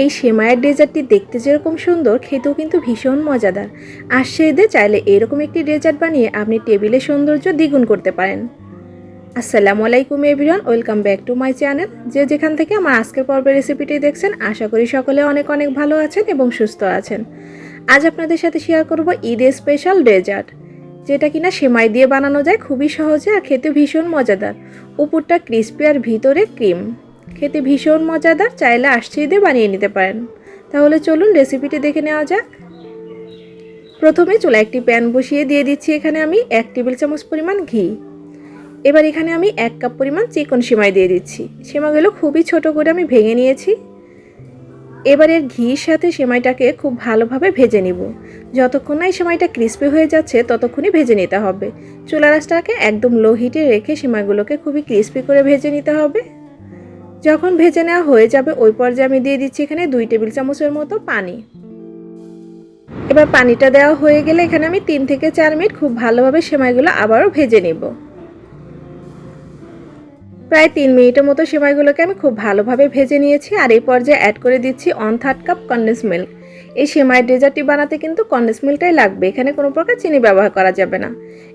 এই সেমাইয়ের ডেজার্টটি দেখতে যেরকম সুন্দর, খেতেও কিন্তু ভীষণ মজাদার। আসছে এদের চাইলে এরকম একটি ডেজার্ট বানিয়ে আপনি টেবিলের সৌন্দর্য দ্বিগুণ করতে পারেন। আসসালামু আলাইকুম, everyone. Welcome back to my channel. যে যেখান থেকে আমার আজকের পর্বের রেসিপিটি দেখছেন, আশা করি সকলে অনেক অনেক ভালো আছেন এবং সুস্থ আছেন। আজ আপনাদের সাথে শেয়ার করব ঈদের স্পেশাল ডেজার্ট যেটা কিনা সেমাই দিয়ে বানানো যায় খুবই সহজে আর খেতে ভীষণ মজাদার। উপরটা ক্রিস্পি আর ভিতরে ক্রিম খেতে ভীষণ মজাদার, চাইলে আসছে দিয়ে বানিয়ে নিতে পারেন। তাহলে চলুন রেসিপিটি দেখে নেওয়া যাক। প্রথমে চুলা একটি প্যান বসিয়ে দিয়ে দিচ্ছি এখানে আমি এক টেবিল চামচ পরিমাণ ঘি। এবার এখানে আমি এক কাপ পরিমাণ চিকন সেমাই দিয়ে দিচ্ছি। সেমাইগুলো খুবই ছোট করে আমি ভেঙে নিয়েছি। এবার এর ঘির সাথে সেমাইটাকে খুব ভালোভাবে ভেজে নিব। যতক্ষণ না এই সেমাইটা ক্রিস্পি হয়ে যাচ্ছে, ততক্ষণই ভেজে নিতে হবে। চুলা রাসটাকে একদম লো হিটে রেখে সেমাইগুলোকে খুবই ক্রিস্পি করে ভেজে নিতে হবে। যখন ভেজে নেওয়া হয়ে যাবে, ওই পর্যায়ে আমি দিয়ে দিচ্ছি এখানে দুই টেবিল চামচের মতো পানি। এবার পানিটা দেওয়া হয়ে গেলে এখানে আমি তিন থেকে চার মিনিট খুব ভালোভাবে সেমাইগুলো আবারও ভেজে নিব। প্রায় তিন মিনিটের মতো সেমাইগুলোকে আমি খুব ভালোভাবে ভেজে নিয়েছি আর এই পর্যায়ে অ্যাড করে দিচ্ছি one third cup condense milk এই সেমাইয়ের ডেজার্টটি বানাতে কিন্তু কন্ডেন্স মিল্কটাই লাগবে, এখানে কোনো প্রকার চিনি ব্যবহার করা যাবে না।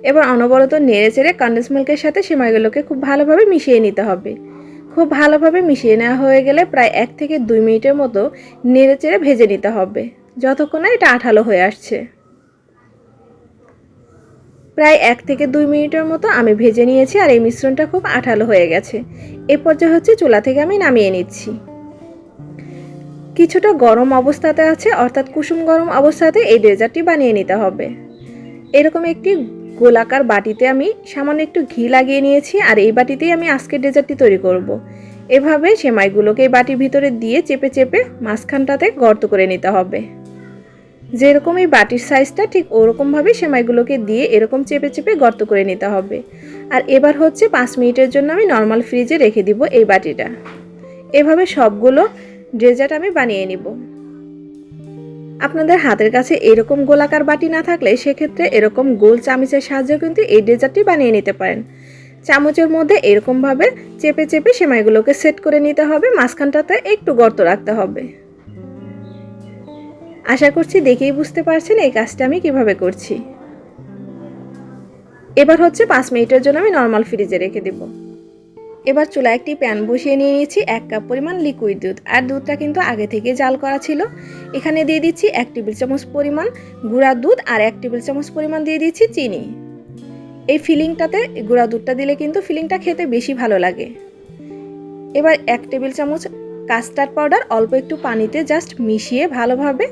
এবার অনবরত নেড়ে চেড়ে কন্ডেন্স মিল্কের সাথে সেমাইগুলোকে খুব ভালোভাবে মিশিয়ে নিতে হবে। খুব ভালোভাবে মিশিয়ে নেওয়া হয়ে গেলে প্রায় এক থেকে দুই মিনিটের মতো নেড়ে চেড়ে ভেজে নিতে হবে, যতক্ষণ না এটা আঠালো হয়ে আসছে। প্রায় এক থেকে দুই মিনিটের মতো আমি ভেজে নিয়েছি আর এই মিশ্রণটা খুব আঠালো হয়ে গেছে। এ পর্যায়ে হচ্ছে চুলা থেকে আমি নামিয়ে নিচ্ছি। কিছুটা গরম অবস্থাতে আছে, অর্থাৎ কুসুম গরম অবস্থাতে এই ডেজার্টটি বানিয়ে নিতে হবে। এরকম একটি গোলাকার বাটিতে আমি সামান্য একটু ঘি লাগিয়ে নিয়েছি আর এই বাটিতেই আমি আজকের ডেজার্টটি তৈরি করব। এভাবে সেমাইগুলোকে এই বাটির ভিতরে দিয়ে চেপে চেপে মাঝখানটাতে গর্ত করে নিতে হবে। যেরকম এই বাটির সাইজটা ঠিক ওরকমভাবে সেমাইগুলোকে দিয়ে এরকম চেপে চেপে গর্ত করে নিতে হবে। আর এবার হচ্ছে পাঁচ মিনিটের জন্য আমি নর্মাল ফ্রিজে রেখে দিব এই বাটিটা। এভাবে সবগুলো ডেজার্ট আমি বানিয়ে নিব। আপনাদের হাতের কাছে এরকম গোলাকার বাটি না থাকলে সেক্ষেত্রে এরকম গোল চামচের সাহায্যে কিন্তু এই ডেজার্টটি বানিয়ে নিতে পারেন। চামচের মধ্যে এরকমভাবে চেপে চেপে সেমাইগুলোকে সেট করে নিতে হবে, মাঝখানটাতে একটু গর্ত রাখতে হবে। আশা করছি দেখেই বুঝতে পারছেন এই কাজটা আমি কীভাবে করছি। এবার হচ্ছে পাঁচ মিনিটের জন্য আমি নর্মাল ফ্রিজে রেখে দেব। এবার চুলা একটি প্যান বসিয়ে নিয়ে নিয়েছি এক কাপ পরিমাণ লিকুইড দুধ। আর দুধটা কিন্তু আগে থেকে জাল করা ছিল। এখানে দিয়ে দিচ্ছি এক টেবিল চামচ পরিমাণ গুঁড়া দুধ আর এক টেবিল চামচ পরিমাণ দিয়ে দিচ্ছি চিনি। এই ফিলিংটাতে গুঁড়া দুধটা দিলে কিন্তু ফিলিংটা খেতে বেশি ভালো লাগে। এবার এক টেবিল চামচ কাস্টার্ড পাউডার অল্প একটু পানিতে জাস্ট মিশিয়ে ভালোভাবে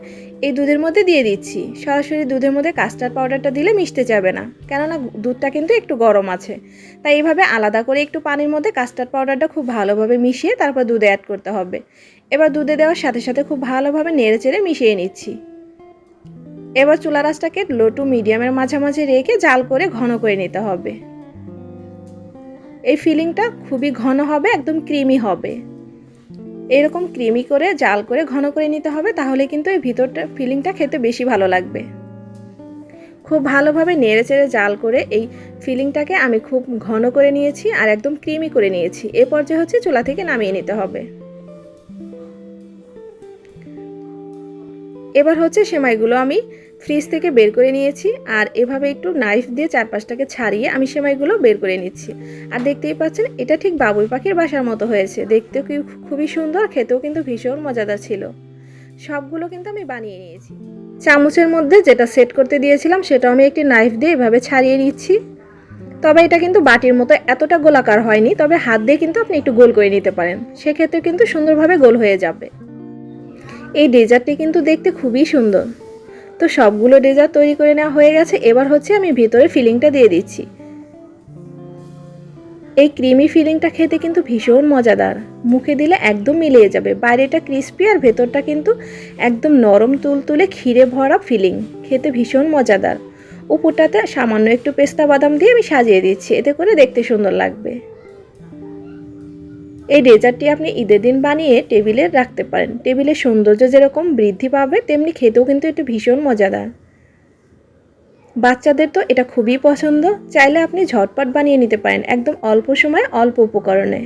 এই দুধের মধ্যে দিয়ে দিচ্ছি। সরাসরি দুধের মধ্যে কাস্টার্ড পাউডারটা দিলে মিশতে যাবে না, কেননা দুধটা কিন্তু একটু গরম আছে। তাই এইভাবে আলাদা করে একটু পানির মধ্যে কাস্টার্ড পাউডারটা খুব ভালোভাবে মিশিয়ে তারপর দুধে অ্যাড করতে হবে। এবার দুধে দেওয়ার সাথে সাথে খুব ভালোভাবে নেড়ে চেড়ে মিশিয়ে নিচ্ছি। এবার চুলা রাসটাকে লো টু মিডিয়ামের মাঝামাঝি রেখে জাল করে ঘন করে নিতে হবে। এই ফিলিংটা খুবই ঘন হবে, একদম ক্রিমি হবে। এরকম ক্রিমি করে, জাল করে, ঘন করে নিতে হবে, তাহলে কিন্তু এই ভিতরটা ফিলিংটা খেতে বেশি ভালো লাগবে। খুব ভালোভাবে নেড়ে চেড়ে জাল করে এই ফিলিংটাকে আমি খুব ঘন করে নিয়েছি আর একদম ক্রিমি করে নিয়েছি। এ পর্যায়ে হচ্ছে চুলা থেকে নামিয়ে নিতে হবে। এবার হচ্ছে সেমাইগুলো আমি ফ্রিজ থেকে বের করে নিয়েছি আর এভাবে একটু নাইফ দিয়ে চারপাশটাকে ছাড়িয়ে আমি সেমাইগুলো বের করে নিচ্ছি। আর দেখতেই পাচ্ছেন, এটা ঠিক বাবুই পাখির বাসার মতো হয়েছে। দেখতেও কি খুবই সুন্দর, খেতেও কিন্তু ভীষণ মজাদার ছিল। সবগুলো কিন্তু আমি বানিয়ে নিয়েছি। চামচের মধ্যে যেটা সেট করতে দিয়েছিলাম সেটা আমি একটি নাইফ দিয়ে এভাবে ছাড়িয়ে নিচ্ছি। তবে এটা কিন্তু বাটির মতো এতটা গোলাকার হয়নি, তবে হাত দিয়ে কিন্তু আপনি একটু গোল করে নিতে পারেন। সেক্ষেত্রে কিন্তু সুন্দরভাবে গোল হয়ে যাবে। এই ডেজার্টটি কিন্তু দেখতে খুবই সুন্দর। তো সবগুলো ডেজার্ট তৈরি করে নেওয়া হয়ে গেছে, এবার হচ্ছে আমি ভিতরে ফিলিংটা দিয়ে দিচ্ছি। এই ক্রিমি ফিলিংটা খেতে কিন্তু ভীষণ মজাদার। মুখে দিলে একদম মিলিয়ে যাবে। বাইরেটা ক্রিস্পি আর ভেতরটা কিন্তু একদম নরম তুলতুলে ক্ষীরে ভরা ফিলিং। খেতে ভীষণ মজাদার। উপরটাতে সামান্য একটু পেস্তা বাদাম দিয়ে আমি সাজিয়ে দিচ্ছি। এতে করে দেখতে সুন্দর লাগবে। এই ডেজার্টটি আপনি ঈদের দিন বানিয়ে টেবিলে রাখতে পারেন। টেবিলের সৌন্দর্য যেরকম বৃদ্ধি পাবে, তেমনি খেতেও কিন্তু একটু ভীষণ মজাদার। বাচ্চাদের তো এটা খুবই পছন্দ। চাইলে আপনি ঝটপট বানিয়ে নিতে পারেন, একদম অল্প সময়, অল্প উপকরণে।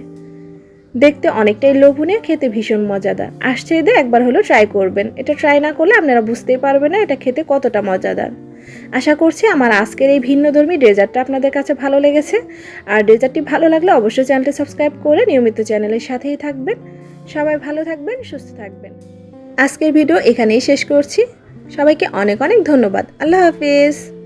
দেখতে অনেকটাই লোভনীয়, খেতে ভীষণ মজাদার। আসছে ঈদে একবার হলেও ট্রাই করবেন। এটা ট্রাই না করলে আপনারা বুঝতেই পারবেন না এটা খেতে কতটা মজাদার। আশা করছি আমার আজকের এই ভিন্ন ধর্মী ডেজার্টটা আপনাদের কাছে ভালো লেগেছে। আর ডেজার্টটি ভালো লাগলে অবশ্যই চ্যানেলটি সাবস্ক্রাইব করে নিয়মিত চ্যানেলের সাথেই থাকবেন। সবাই ভালো থাকবেন, সুস্থ থাকবেন। আজকের ভিডিও এখানেই শেষ করছি। সবাইকে অনেক অনেক ধন্যবাদ। আল্লাহ হাফিজ।